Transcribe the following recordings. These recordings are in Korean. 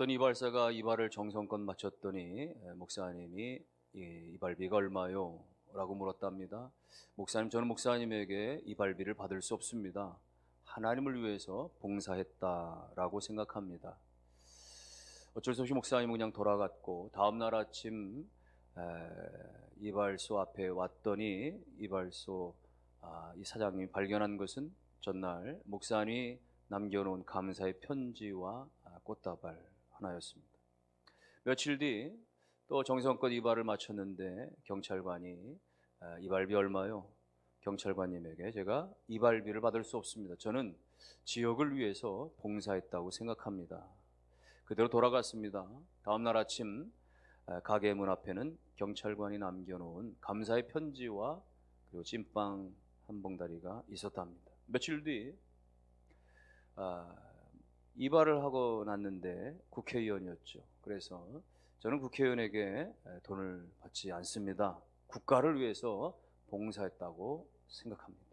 어떤 이발사가 이발을 정성껏 마쳤더니 에, 목사님이 이 이발비가 얼마요? 라고 물었답니다. 목사님, 저는 목사님에게 이발비를 받을 수 없습니다. 하나님을 위해서 봉사했다라고 생각합니다. 어쩔 수 없이 목사님은 그냥 돌아갔고 다음날 아침 에, 이발소 앞에 왔더니 이발소 아, 이 사장님이 발견한 것은 전날 목사님이 남겨놓은 감사의 편지와 아, 꽃다발 하나였습니다. 며칠 뒤 또 정성껏 이발을 마쳤는데 경찰관이 아, 이발비 얼마요? 경찰관님에게 제가 이발비를 받을 수 없습니다. 저는 지역을 위해서 봉사했다고 생각합니다. 그대로 돌아갔습니다. 다음 날 아침 아, 가게 문 앞에는 경찰관이 남겨놓은 감사의 편지와 그리고 찐빵 한 봉다리가 있었답니다. 며칠 뒤 아, 이발을 하고 났는데 국회의원이었죠. 그래서 저는 국회의원에게 돈을 받지 않습니다. 국가를 위해서 봉사했다고 생각합니다.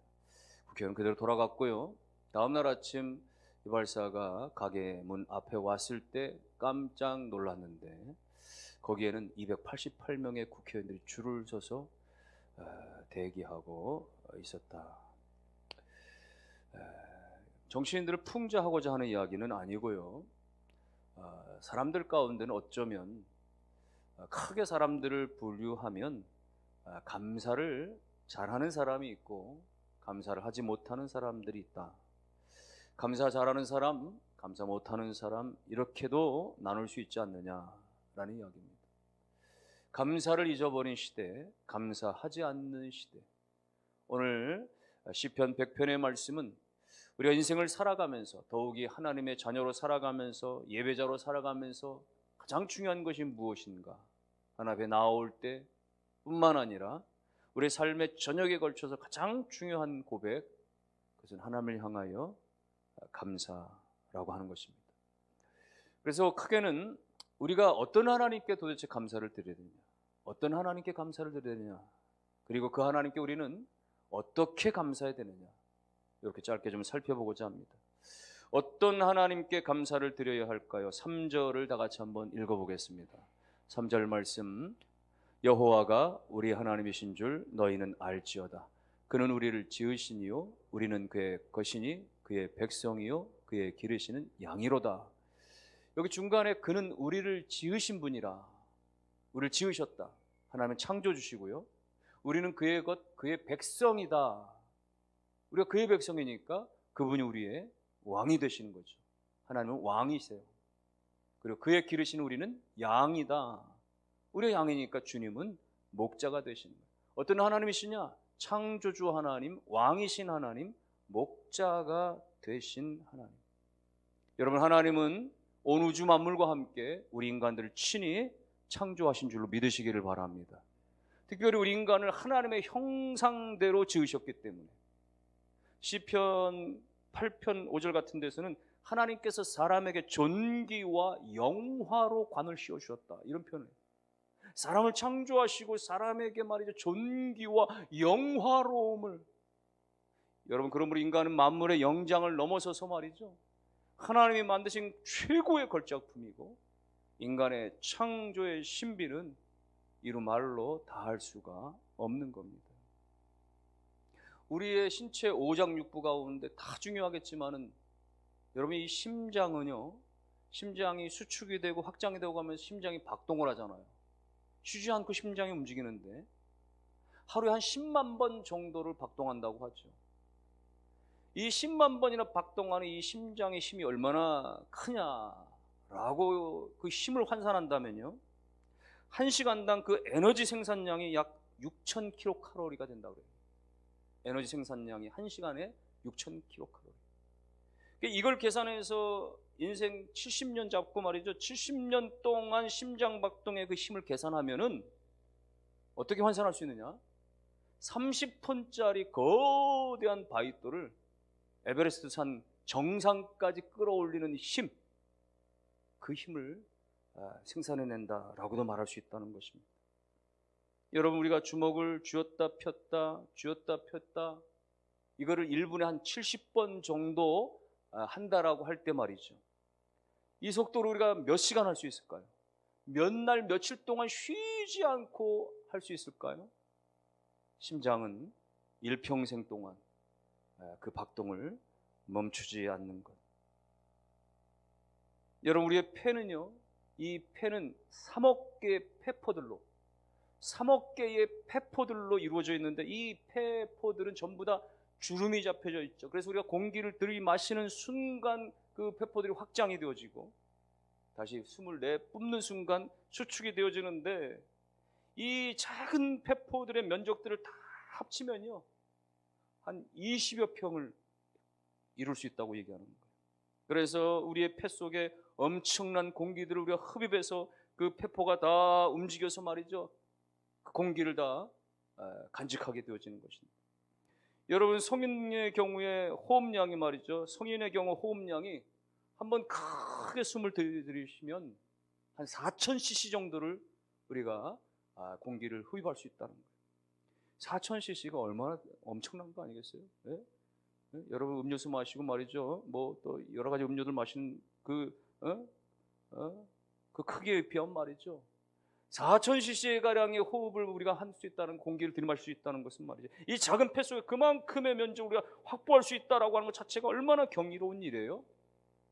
국회의원 그대로 돌아갔고요. 다음 날 아침 이발사가 가게 문 앞에 왔을 때 깜짝 놀랐는데 거기에는 288명의 국회의원들이 줄을 서서 어, 대기하고 있었다. 에, 정치인들을 풍자하고자 하는 이야기는 아니고요. 어, 사람들 가운데는 어쩌면 어, 크게 사람들을 분류하면 어, 감사를 잘하는 사람이 있고 감사를 하지 못하는 사람들이 있다. 감사 잘하는 사람, 감사 못하는 사람 이렇게도 나눌 수 있지 않느냐라는 이야기입니다. 감사를 잊어버린 시대, 감사하지 않는 시대. 오늘 시편 100편의 말씀은 우리가 인생을 살아가면서 더욱이 하나님의 자녀로 살아가면서 예배자로 살아가면서 가장 중요한 것이 무엇인가? 하나님 앞에 나올 때 뿐만 아니라 우리 삶의 전역에 걸쳐서 가장 중요한 고백 그것은 하나님을 향하여 감사라고 하는 것입니다. 그래서 크게는 우리가 어떤 하나님께 도대체 감사를 드려야 되냐? 어떤 하나님께 감사를 드려야 되냐? 그리고 그 하나님께 우리는 어떻게 감사해야 되느냐? 이렇게 짧게 좀 살펴보고자 합니다. 어떤 하나님께 감사를 드려야 할까요? 3절을 다 같이 한번 읽어보겠습니다. 3절 말씀 여호와가 우리 하나님이신 줄 너희는 알지어다. 그는 우리를 지으시니요 우리는 그의 것이니 그의 백성이요 그의 기르시는 양이로다. 여기 중간에 그는 우리를 지으신 분이라. 우리를 지으셨다. 하나님은 창조 주시고요. 우리는 그의 것 그의 백성이다. 우리가 그의 백성이니까 그분이 우리의 왕이 되시는 거죠. 하나님은 왕이세요. 그리고 그의 기르시는 우리는 양이다. 우리가 양이니까 주님은 목자가 되시는 거예요. 어떤 하나님이시냐? 창조주 하나님, 왕이신 하나님, 목자가 되신 하나님. 여러분 하나님은 온 우주 만물과 함께 우리 인간들을 친히 창조하신 줄로 믿으시기를 바랍니다. 특별히 우리 인간을 하나님의 형상대로 지으셨기 때문에 시편 8편 5절 같은 데서는 하나님께서 사람에게 존귀와 영화로 관을 씌워 주셨다. 이런 표현을 사람을 창조하시고 사람에게 말이죠. 존귀와 영화로움을 여러분 그러므로 인간은 만물의 영장을 넘어서서 말이죠. 하나님이 만드신 최고의 걸작품이고 인간의 창조의 신비는 이루 말로 다 할 수가 없는 겁니다. 우리의 신체 오장육부 가운데 다 중요하겠지만은 여러분 이 심장은요. 심장이 수축이 되고 확장이 되고 하면 심장이 박동을 하잖아요. 쉬지 않고 심장이 움직이는데 하루에 한 10만 번 정도를 박동한다고 하죠. 이 10만 번이나 박동하는 이 심장의 힘이 얼마나 크냐라고 그 힘을 환산한다면요. 한 시간당 그 에너지 생산량이 약 6,000kcal가 된다고 그래요. 에너지 생산량이 한 시간에 6,000kcal. 이걸 계산해서 인생 70년 잡고 말이죠. 70년 동안 심장 박동의 그 힘을 계산하면은 어떻게 환산할 수 있느냐? 30톤짜리 거대한 바위돌을 에베레스트 산 정상까지 끌어올리는 힘, 그 힘을 아, 생산해낸다라고도 말할 수 있다는 것입니다. 여러분 우리가 주먹을 쥐었다 폈다 쥐었다 폈다 이거를 1분에 한 70번 정도 아, 한다라고 할 때 말이죠. 이 속도로 우리가 몇 시간 할 수 있을까요? 몇 날, 며칠 동안 쉬지 않고 할 수 있을까요? 심장은 일평생 동안 그 박동을 멈추지 않는 것. 여러분, 우리의 폐는요, 이 폐는 3억 개의 폐포들로, 3억 개의 폐포들로 이루어져 있는데 이 폐포들은 전부 다 주름이 잡혀져 있죠. 그래서 우리가 공기를 들이마시는 순간 그 폐포들이 확장이 되어지고 다시 숨을 내 뿜는 순간 수축이 되어지는데 이 작은 폐포들의 면적들을 다 합치면요. 한 20여 평을 이룰 수 있다고 얘기하는 거예요. 그래서 우리의 폐 속에 엄청난 공기들을 우리가 흡입해서 그 폐포가 다 움직여서 말이죠. 그 공기를 다 간직하게 되어지는 것입니다. 여러분 성인의 경우에 호흡량이 말이죠. 성인의 경우 호흡량이 한번 크게 숨을 들이시면 한 4,000cc 정도를 우리가 아, 공기를 흡입할 수 있다는 거예요. 4,000cc가 얼마나 엄청난 거 아니겠어요? 네? 네? 여러분 음료수 마시고 말이죠. 뭐 또 여러 가지 음료들 마시는 그, 어? 어? 그 크기에 비하면 말이죠. 4,000cc 가량의 호흡을 우리가 할 수 있다는 공기를 들이마실 수 있다는 것은 말이죠. 이 작은 폐 속에 그만큼의 면적을 우리가 확보할 수 있다라고 하는 것 자체가 얼마나 경이로운 일이에요.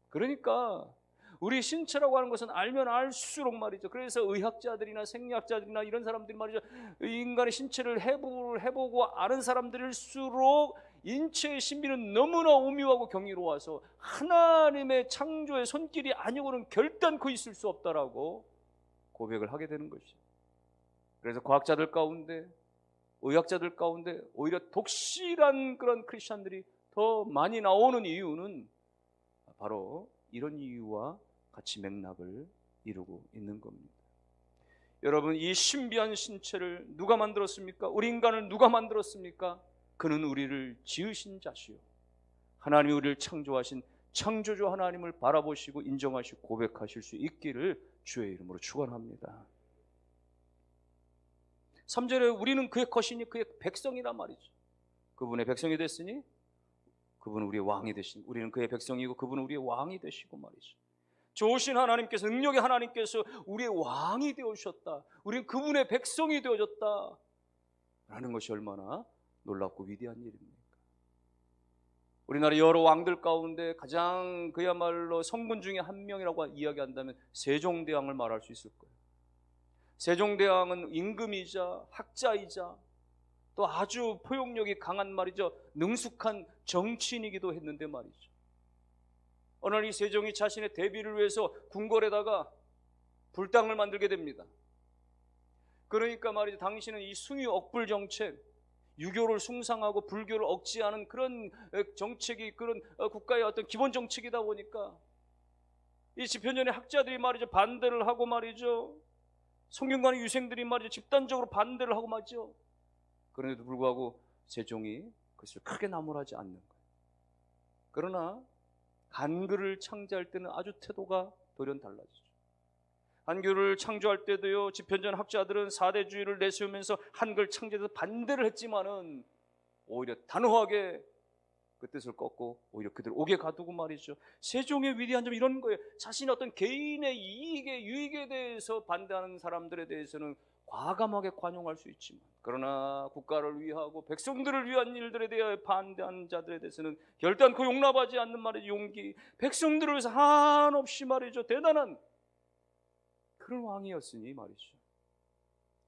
그러니까 우리 신체라고 하는 것은 알면 알수록 말이죠. 그래서 의학자들이나 생리학자들이나 이런 사람들이 말이죠. 인간의 신체를 해부, 해보고 아는 사람들일수록 인체의 신비는 너무나 오묘하고 경이로워서 하나님의 창조의 손길이 아니고는 결단코 있을 수 없다라고 고백을 하게 되는 것이죠. 그래서 과학자들 가운데 의학자들 가운데 오히려 독실한 그런 크리스천들이 더 많이 나오는 이유는 바로 이런 이유와 같이 맥락을 이루고 있는 겁니다. 여러분, 이 신비한 신체를 누가 만들었습니까? 우리 인간을 누가 만들었습니까? 그는 우리를 지으신 자시요. 하나님이 우리를 창조하신 창조주 하나님을 바라보시고 인정하시고 고백하실 수 있기를 주의 이름으로 축원합니다. 3절에 우리는 그의 것이니 그의 백성이란 말이죠. 그분의 백성이 됐으니 그분은 우리의 왕이 되신 우리는 그의 백성이고 그분은 우리의 왕이 되시고 말이죠. 좋으신 하나님께서 능력의 하나님께서 우리의 왕이 되어주셨다. 우리는 그분의 백성이 되어졌다. 라는 것이 얼마나 놀랍고 위대한 일입니까? 우리나라 여러 왕들 가운데 가장 그야말로 성군 중에 한 명이라고 이야기한다면 세종대왕을 말할 수 있을 거예요. 세종대왕은 임금이자 학자이자 또 아주 포용력이 강한 말이죠. 능숙한 정치인이기도 했는데 말이죠. 어느 날 이 세종이 자신의 대비를 위해서 궁궐에다가 불당을 만들게 됩니다. 그러니까 말이죠. 당신은 이 숭유 억불 정책, 유교를 숭상하고 불교를 억지하는 그런 정책이 그런 어, 국가의 어떤 기본 정책이다 보니까 이 집현전의 학자들이 말이죠. 반대를 하고 말이죠. 성균관의 유생들이 말이죠. 집단적으로 반대를 하고 말이죠. 그런데도 불구하고 세종이 그것을 크게 나무라지 않는 거예요. 그러나 한글을 창제할 때는 아주 태도가 돌연 달라지죠. 한글을 창조할 때도요, 집현전 학자들은 사대주의를 내세우면서 한글 창제에서 반대를 했지만은 오히려 단호하게 그 뜻을 꺾고 오히려 그들 오게 가두고 말이죠. 세종의 위대한 점 이런 거예요. 자신의 어떤 개인의 이익에 유익에 대해서 반대하는 사람들에 대해서는 과감하게 관용할 수 있지만 그러나 국가를 위하고 백성들을 위한 일들에 대해 반대하는 자들에 대해서는 결단코 용납하지 않는 말이죠 용기 백성들을 위해서 한없이 말이죠 대단한 그런 왕이었으니 말이죠.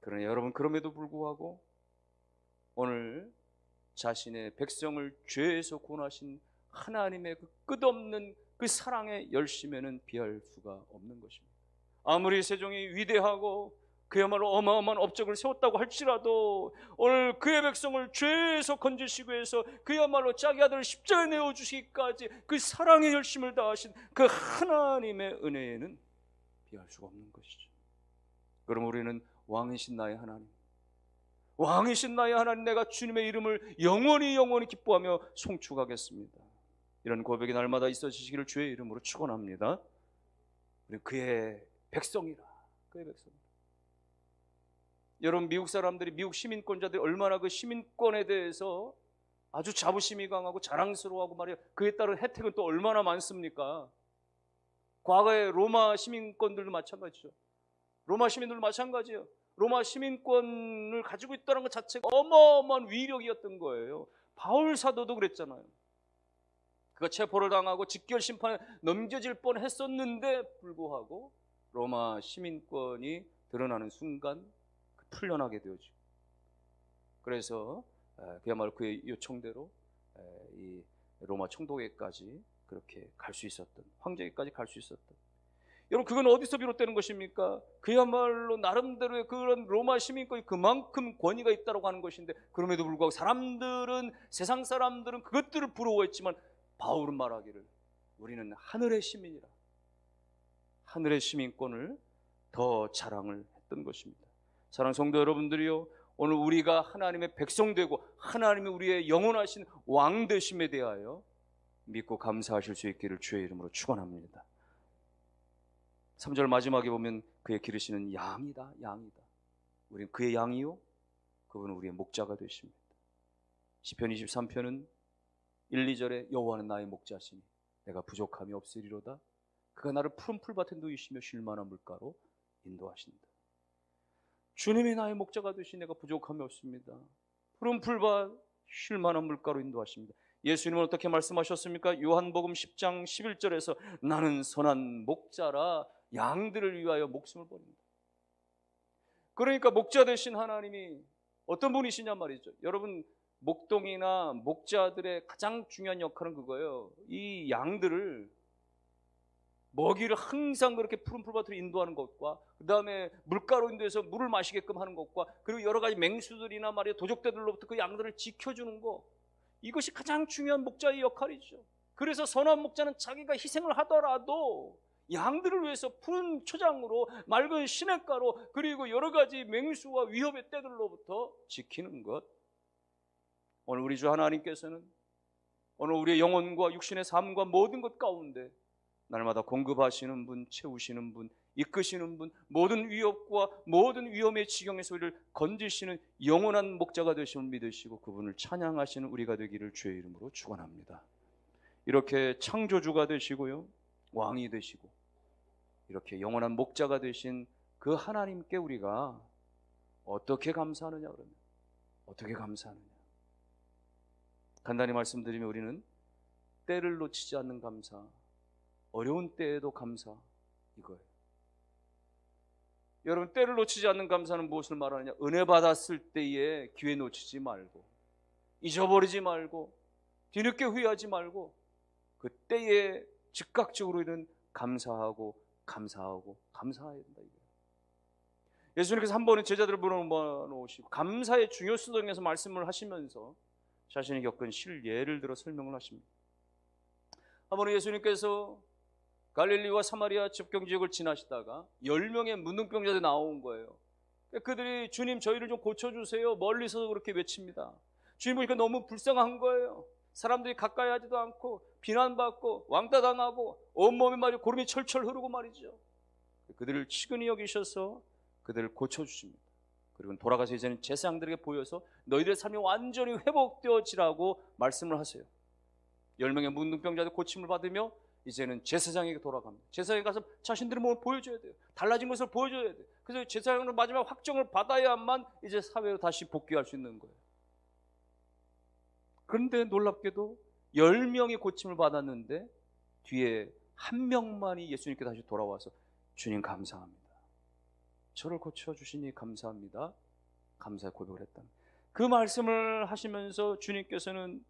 그러나 여러분 그럼에도 불구하고 오늘 자신의 백성을 죄에서 구원하신 하나님의 그 끝없는 그 사랑의 열심에는 비할 수가 없는 것입니다. 아무리 세종이 위대하고 그야말로 어마어마한 업적을 세웠다고 할지라도 오늘 그의 백성을 죄에서 건지시고 해서 그야말로 자기 아들을 십자가에 내어 주시기까지 그 사랑의 열심을 다하신 그 하나님의 은혜에는 비할 수가 없는 것이죠. 그럼 우리는 왕이신 나의 하나님, 왕이신 나의 하나님 내가 주님의 이름을 영원히 영원히 기뻐하며 송축하겠습니다. 이런 고백이 날마다 있어지시기를 주의 이름으로 축원합니다. 우리 그의 백성이라 그의 백성. 여러분 미국 사람들이 미국 시민권자들이 얼마나 그 시민권에 대해서 아주 자부심이 강하고 자랑스러워하고 말이에요. 그에 따른 혜택은 또 얼마나 많습니까? 과거의 로마 시민권들도 마찬가지죠. 로마 시민들도 마찬가지예요. 로마 시민권을 가지고 있다는 것 자체가 어마어마한 위력이었던 거예요. 바울 사도도 그랬잖아요. 그가 체포를 당하고 직결 심판에 넘겨질 뻔 했었는데 불구하고 로마 시민권이 드러나는 순간 풀려나게 되어지고 그래서 그야말로 그의 요청대로 이 로마 총독에까지 그렇게 갈 수 있었던 황제에까지 갈 수 있었던 여러분 그건 어디서 비롯되는 것입니까? 그야말로 나름대로의 그런 로마 시민권이 그만큼 권위가 있다고 하는 것인데 그럼에도 불구하고 사람들은 세상 사람들은 그것들을 부러워했지만 바울은 말하기를 우리는 하늘의 시민이라 하늘의 시민권을 더 자랑을 했던 것입니다. 사랑 성도 여러분들이요 오늘 우리가 하나님의 백성 되고 하나님이 우리의 영원하신 왕 되심에 대하여 믿고 감사하실 수 있기를 주의 이름으로 축원합니다. 3절 마지막에 보면 그의 기르시는 양이다 양이다. 우리는 그의 양이요 그분은 우리의 목자가 되십니다. 시편 23편은 1, 2절에 여호와는 나의 목자시니 내가 부족함이 없으리로다. 그가 나를 푸른 풀밭에 누이시며 쉴 만한 물가로 인도하신다. 주님이 나의 목자가 되시 내가 부족함이 없습니다. 푸른 풀밭 쉴 만한 물가로 인도하십니다. 예수님은 어떻게 말씀하셨습니까? 요한복음 10장 11절에서 나는 선한 목자라 양들을 위하여 목숨을 버린다. 그러니까 목자 되신 하나님이 어떤 분이시냐 말이죠. 여러분 목동이나 목자들의 가장 중요한 역할은 그거예요. 이 양들을 먹이를 항상 그렇게 푸른 풀밭으로 인도하는 것과 그 다음에 물가로 인도해서 물을 마시게끔 하는 것과 그리고 여러 가지 맹수들이나 말이야 도적대들로부터 그 양들을 지켜주는 것 이것이 가장 중요한 목자의 역할이죠. 그래서 선한 목자는 자기가 희생을 하더라도 양들을 위해서 푸른 초장으로 맑은 시냇가로 그리고 여러 가지 맹수와 위협의 때들로부터 지키는 것. 오늘 우리 주 하나님께서는 오늘 우리의 영혼과 육신의 삶과 모든 것 가운데 날마다 공급하시는 분, 채우시는 분, 이끄시는 분, 모든 위협과 모든 위험의 지경에서 우리를 건지시는 영원한 목자가 되심을 믿으시고 그분을 찬양하시는 우리가 되기를 주의 이름으로 축원합니다. 이렇게 창조주가 되시고요. 왕이 되시고 이렇게 영원한 목자가 되신 그 하나님께 우리가 어떻게 감사하느냐 그러면 어떻게 감사하느냐 간단히 말씀드리면 우리는 때를 놓치지 않는 감사 어려운 때에도 감사 이거예요. 여러분 때를 놓치지 않는 감사는 무엇을 말하느냐? 은혜 받았을 때에 기회 놓치지 말고 잊어버리지 말고 뒤늦게 후회하지 말고 그 때에 즉각적으로 는 감사하고 감사하고 감사해야 된다. 예수님께서 한 번은 제자들을 불러놓으시고 감사의 중요성 등에서 말씀을 하시면서 자신이 겪은 실예를 들어 설명을 하십니다. 한 번은 예수님께서 갈릴리와 사마리아 접경 지역을 지나시다가 10명의 문둥병자들이 나온 거예요. 그들이 주님 저희를 좀 고쳐주세요. 멀리서 그렇게 외칩니다. 주님 보니까 너무 불쌍한 거예요. 사람들이 가까이 하지도 않고 비난받고 왕따당하고 온몸에 말이 고름이 철철 흐르고 말이죠. 그들을 치근히 여기셔서 그들을 고쳐주십니다. 그리고 돌아가서 이제는 제사장들에게 보여서 너희들의 삶이 완전히 회복되어지라고 말씀을 하세요. 10명의 문둥병자들 고침을 받으며 이제는 제사장에게 돌아갑니다. 제사장에 가서 자신들의 몸을 보여줘야 돼요. 달라진 것을 보여줘야 돼요. 그래서 제사장은 마지막 확정을 받아야만 이제 사회로 다시 복귀할 수 있는 거예요. 그런데 놀랍게도 10명이 고침을 받았는데 뒤에 한 명만이 예수님께 다시 돌아와서 주님 감사합니다. 저를 고쳐주시니 감사합니다. 감사의 고백을 했다. 그 말씀을 하시면서 주님께서는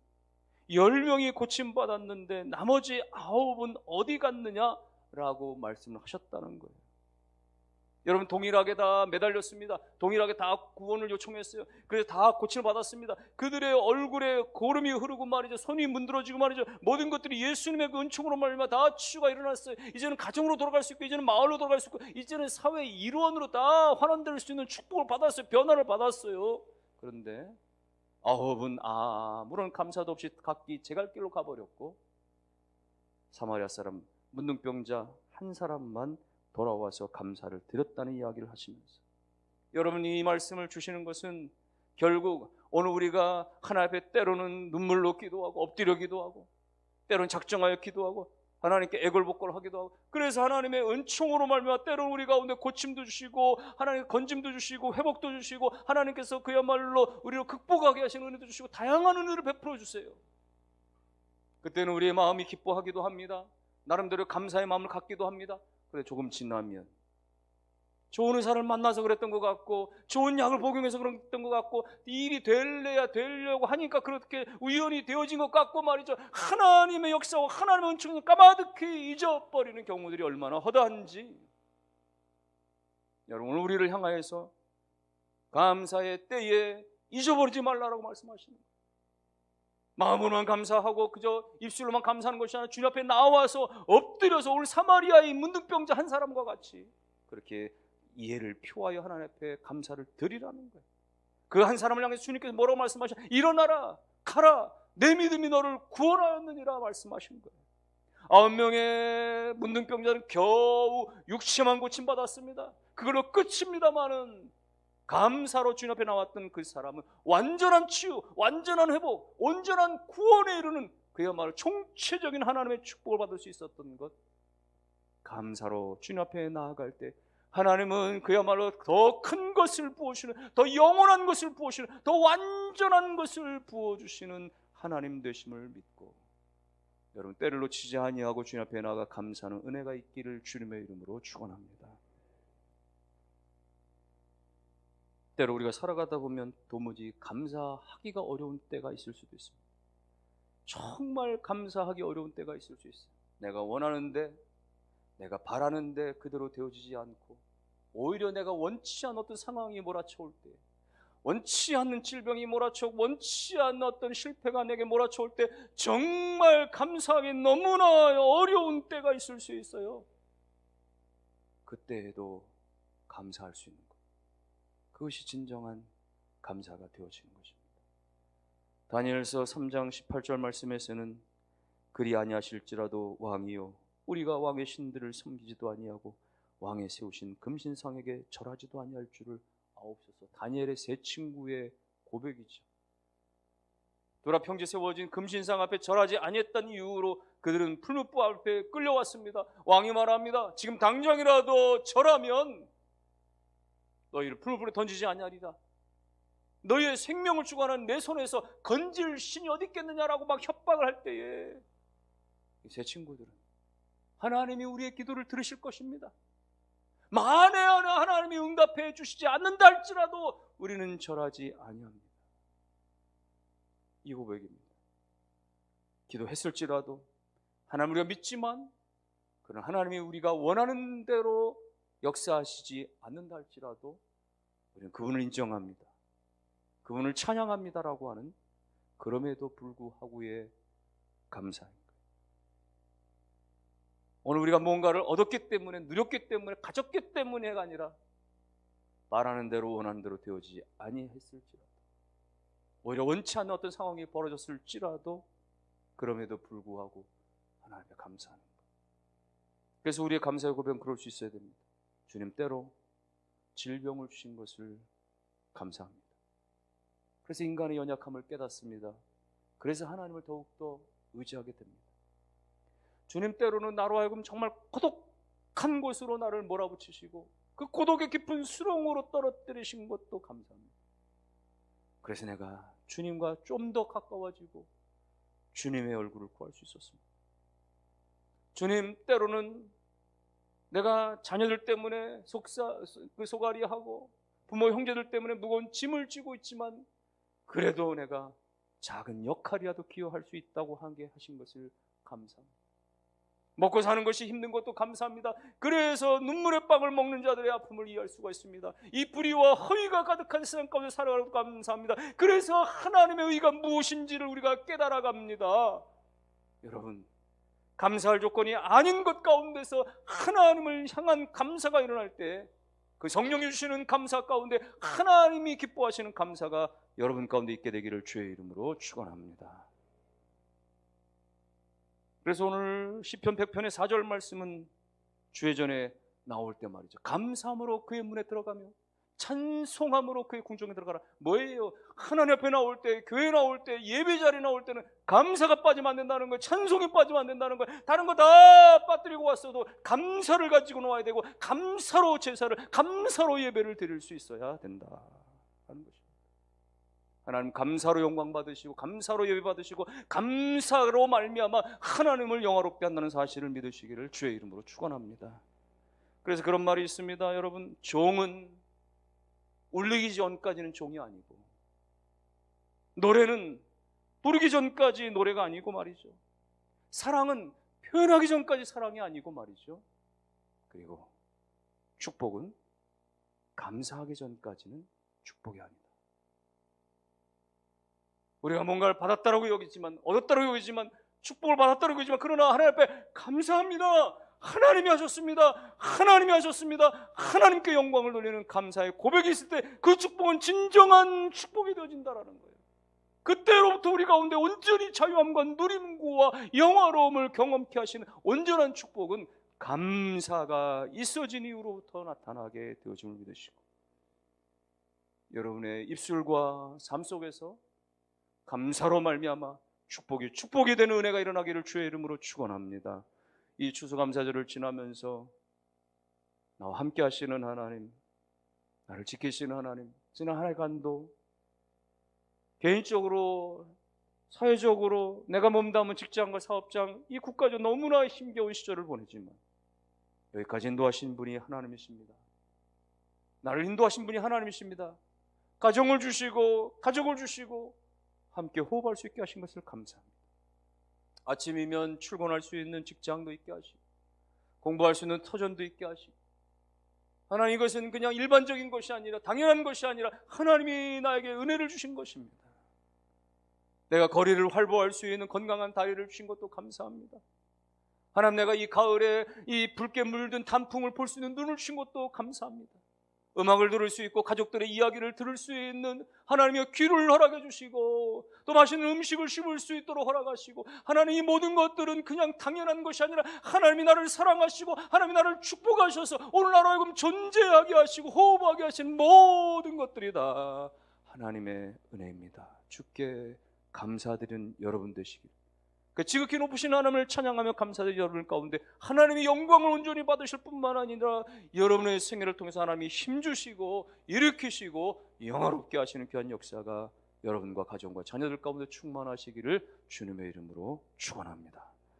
열 명이 고침받았는데 나머지 아홉은 어디 갔느냐라고 말씀을 하셨다는 거예요. 여러분 동일하게 다 매달렸습니다. 동일하게 다 구원을 요청했어요. 그래서 다 고침을 받았습니다. 그들의 얼굴에 고름이 흐르고 말이죠. 손이 문드러지고 말이죠. 모든 것들이 예수님의 그 은총으로 말미암아 다 치유가 일어났어요. 이제는 가정으로 돌아갈 수 있고 이제는 마을로 돌아갈 수 있고 이제는 사회의 일원으로 다 환원될 수 있는 축복을 받았어요. 변화를 받았어요. 그런데 아홉은 아무런 감사도 없이 각기 제 갈 길로 가버렸고 사마리아 사람 문둥병자 한 사람만 돌아와서 감사를 드렸다는 이야기를 하시면서 여러분이 이 말씀을 주시는 것은 결국 오늘 우리가 하나 앞에 때로는 눈물로 기도하고 엎드려 기도하고 때로는 작정하여 기도하고 하나님께 애걸복걸 하기도 하고 그래서 하나님의 은총으로 말미암아 때로는 우리 가운데 고침도 주시고 하나님 건짐도 주시고 회복도 주시고 하나님께서 그야말로 우리를 극복하게 하시는 은혜도 주시고 다양한 은혜를 베풀어 주세요. 그때는 우리의 마음이 기뻐하기도 합니다. 나름대로 감사의 마음을 갖기도 합니다. 그런데 조금 지나면 좋은 의사를 만나서 그랬던 것 같고 좋은 약을 복용해서 그랬던 것 같고 이 일이 될래야 되려고 하니까 그렇게 우연히 되어진 것 같고 말이죠. 하나님의 역사와 하나님의 은총을 까마득히 잊어버리는 경우들이 얼마나 허다한지. 여러분 우리를 향하여서 감사의 때에 잊어버리지 말라라고 말씀하시는 거예요. 마음으로만 감사하고 그저 입술로만 감사하는 것이 아니라 주님 앞에 나와서 엎드려서 오늘 사마리아의 문둥병자 한 사람과 같이 그렇게 이해를 표하여 하나님 앞에 감사를 드리라는 거예요. 그 한 사람을 향해 주님께서 뭐라고 말씀하셔? 일어나라, 가라, 내 믿음이 너를 구원하였느니라 말씀하신 거예요. 아홉 명의 문둥병자는 겨우 육체만 고침 받았습니다. 그걸로 끝입니다만은 감사로 주님 앞에 나왔던 그 사람은 완전한 치유, 완전한 회복, 온전한 구원에 이르는 그야말로 총체적인 하나님의 축복을 받을 수 있었던 것. 감사로 주님 앞에 나아갈 때 하나님은 그야말로 더 큰 것을 부어주시는, 더 영원한 것을 부어주시는, 더 완전한 것을 부어주시는 하나님 되심을 믿고 여러분 때를 놓치지 아니하고 주님 앞에 나아가 감사하는 은혜가 있기를 주님의 이름으로 축원합니다. 때로 우리가 살아가다 보면 도무지 감사하기가 어려운 때가 있을 수도 있습니다. 정말 감사하기 어려운 때가 있을 수 있어요. 내가 원하는데 내가 바라는데 그대로 되어지지 않고 오히려 내가 원치 않는 어떤 상황이 몰아쳐올 때 원치 않는 질병이 몰아쳐오고 원치 않는 어떤 실패가 내게 몰아쳐올 때 정말 감사하기 너무나 어려운 때가 있을 수 있어요. 그때에도 감사할 수 있는 것. 그것이 진정한 감사가 되어지는 것입니다. 다니엘서 3장 18절 말씀에서는 그리 아니하실지라도 왕이요 우리가 왕의 신들을 섬기지도 아니하고 왕의 세우신 금신상에게 절하지도 아니할 줄을 아옵소서. 다니엘의 세 친구의 고백이죠. 도라 평지 세워진 금신상 앞에 절하지 아니했던 이유로 그들은 풀무불 앞에 끌려왔습니다. 왕이 말합니다. 지금 당장이라도 절하면 너희를 풀무불에 던지지 아니하리라. 너희의 생명을 주관하는 내 손에서 건질 신이 어디 있겠느냐라고 막 협박을 할 때에 세 친구들은 하나님이 우리의 기도를 들으실 것입니다. 만에 하나 하나님이 응답해 주시지 않는다 할지라도 우리는 절하지 아니합니다. 이 고백입니다. 기도했을지라도 하나님 우리가 믿지만 그런 하나님이 우리가 원하는 대로 역사하시지 않는다 할지라도 우리는 그분을 인정합니다. 그분을 찬양합니다라고 하는 그럼에도 불구하고의 감사입니다. 오늘 우리가 뭔가를 얻었기 때문에 누렸기 때문에 가졌기 때문에가 아니라 말하는 대로 원하는 대로 되어지지 아니했을지라도 오히려 원치 않는 어떤 상황이 벌어졌을지라도 그럼에도 불구하고 하나님께 감사하는 것. 그래서 우리의 감사의 고백은 그럴 수 있어야 됩니다. 주님 때로 질병을 주신 것을 감사합니다. 그래서 인간의 연약함을 깨닫습니다. 그래서 하나님을 더욱더 의지하게 됩니다. 주님 때로는 나로 하여금 정말 고독한 곳으로 나를 몰아붙이시고 그 고독의 깊은 수렁으로 떨어뜨리신 것도 감사합니다. 그래서 내가 주님과 좀 더 가까워지고 주님의 얼굴을 구할 수 있었습니다. 주님 때로는 내가 자녀들 때문에 속사 그 소가리하고 부모 형제들 때문에 무거운 짐을 지고 있지만 그래도 내가 작은 역할이라도 기여할 수 있다고 하게 하신 것을 감사합니다. 먹고 사는 것이 힘든 것도 감사합니다. 그래서 눈물의 빵을 먹는 자들의 아픔을 이해할 수가 있습니다. 이 불의와 허위가 가득한 세상 가운데 살아가는 감사합니다. 그래서 하나님의 의가 무엇인지를 우리가 깨달아 갑니다. 여러분, 감사할 조건이 아닌 것 가운데서 하나님을 향한 감사가 일어날 때 그 성령이 주시는 감사 가운데 하나님이 기뻐하시는 감사가 여러분 가운데 있게 되기를 주의 이름으로 축원합니다. 그래서 오늘 시편 100편의 4절 말씀은 주의 전에 나올 때 말이죠. 감사함으로 그의 문에 들어가며 찬송함으로 그의 궁정에 들어가라. 뭐예요? 하나님 앞에 나올 때, 교회 나올 때, 예배 자리 나올 때는 감사가 빠지면 안 된다는 거예요. 찬송이 빠지면 안 된다는 거예요. 다른 거 다 빠뜨리고 왔어도 감사를 가지고 나와야 되고 감사로 제사를, 감사로 예배를 드릴 수 있어야 된다. 하는 것입니다. 하나님 감사로 영광 받으시고 감사로 예배 받으시고 감사로 말미암아 하나님을 영화롭게 한다는 사실을 믿으시기를 주의 이름으로 축원합니다. 그래서 그런 말이 있습니다. 여러분, 종은 울리기 전까지는 종이 아니고 노래는 부르기 전까지 노래가 아니고 말이죠. 사랑은 표현하기 전까지 사랑이 아니고 말이죠. 그리고 축복은 감사하기 전까지는 축복이 아니다. 우리가 뭔가를 받았다라고 여기지만 얻었다라고 여기지만 축복을 받았다라고 여기지만 그러나 하나님 앞에 감사합니다. 하나님이 하셨습니다. 하나님이 하셨습니다. 하나님께 영광을 돌리는 감사의 고백이 있을 때 그 축복은 진정한 축복이 되어진다라는 거예요. 그때로부터 우리 가운데 온전히 자유함과 누림과 영화로움을 경험케 하시는 온전한 축복은 감사가 있어진 이후로부터 나타나게 되어짐을 믿으시고 여러분의 입술과 삶 속에서 감사로 말미암아 축복이 축복이 되는 은혜가 일어나기를 주의 이름으로 축원합니다. 이 추수감사절을 지나면서 나와 함께 하시는 하나님, 나를 지키시는 하나님, 지난 한 해간도 개인적으로 사회적으로 내가 몸담은 직장과 사업장 이 국가적 너무나 힘겨운 시절을 보내지만 여기까지 인도하신 분이 하나님이십니다. 나를 인도하신 분이 하나님이십니다. 가정을 주시고 가족을 주시고 함께 호흡할 수 있게 하신 것을 감사합니다. 아침이면 출근할 수 있는 직장도 있게 하시고 공부할 수 있는 터전도 있게 하시고 하나님 이것은 그냥 일반적인 것이 아니라 당연한 것이 아니라 하나님이 나에게 은혜를 주신 것입니다. 내가 거리를 활보할 수 있는 건강한 다리를 주신 것도 감사합니다. 하나님 내가 이 가을에 이 붉게 물든 단풍을 볼 수 있는 눈을 주신 것도 감사합니다. 음악을 들을 수 있고 가족들의 이야기를 들을 수 있는 하나님의 귀를 허락해 주시고 또 맛있는 음식을 씹을 수 있도록 허락하시고 하나님 이 모든 것들은 그냥 당연한 것이 아니라 하나님이 나를 사랑하시고 하나님이 나를 축복하셔서 오늘 나로 하여금 존재하게 하시고 호흡하게 하신 모든 것들이 다 하나님의 은혜입니다. 주께 감사드리는 여러분 되시길 그 지극히 높으신 하나님을 찬양하며 감사드리는 여러분 가운데 하나님이 영광을 온전히 받으실 뿐만 아니라 여러분의 생애를 통해서 하나님이 힘 주시고 일으키시고 영화롭게 하시는 귀한 역사가 여러분과 가정과 자녀들 가운데 충만하시기를 주님의 이름으로 축원합니다.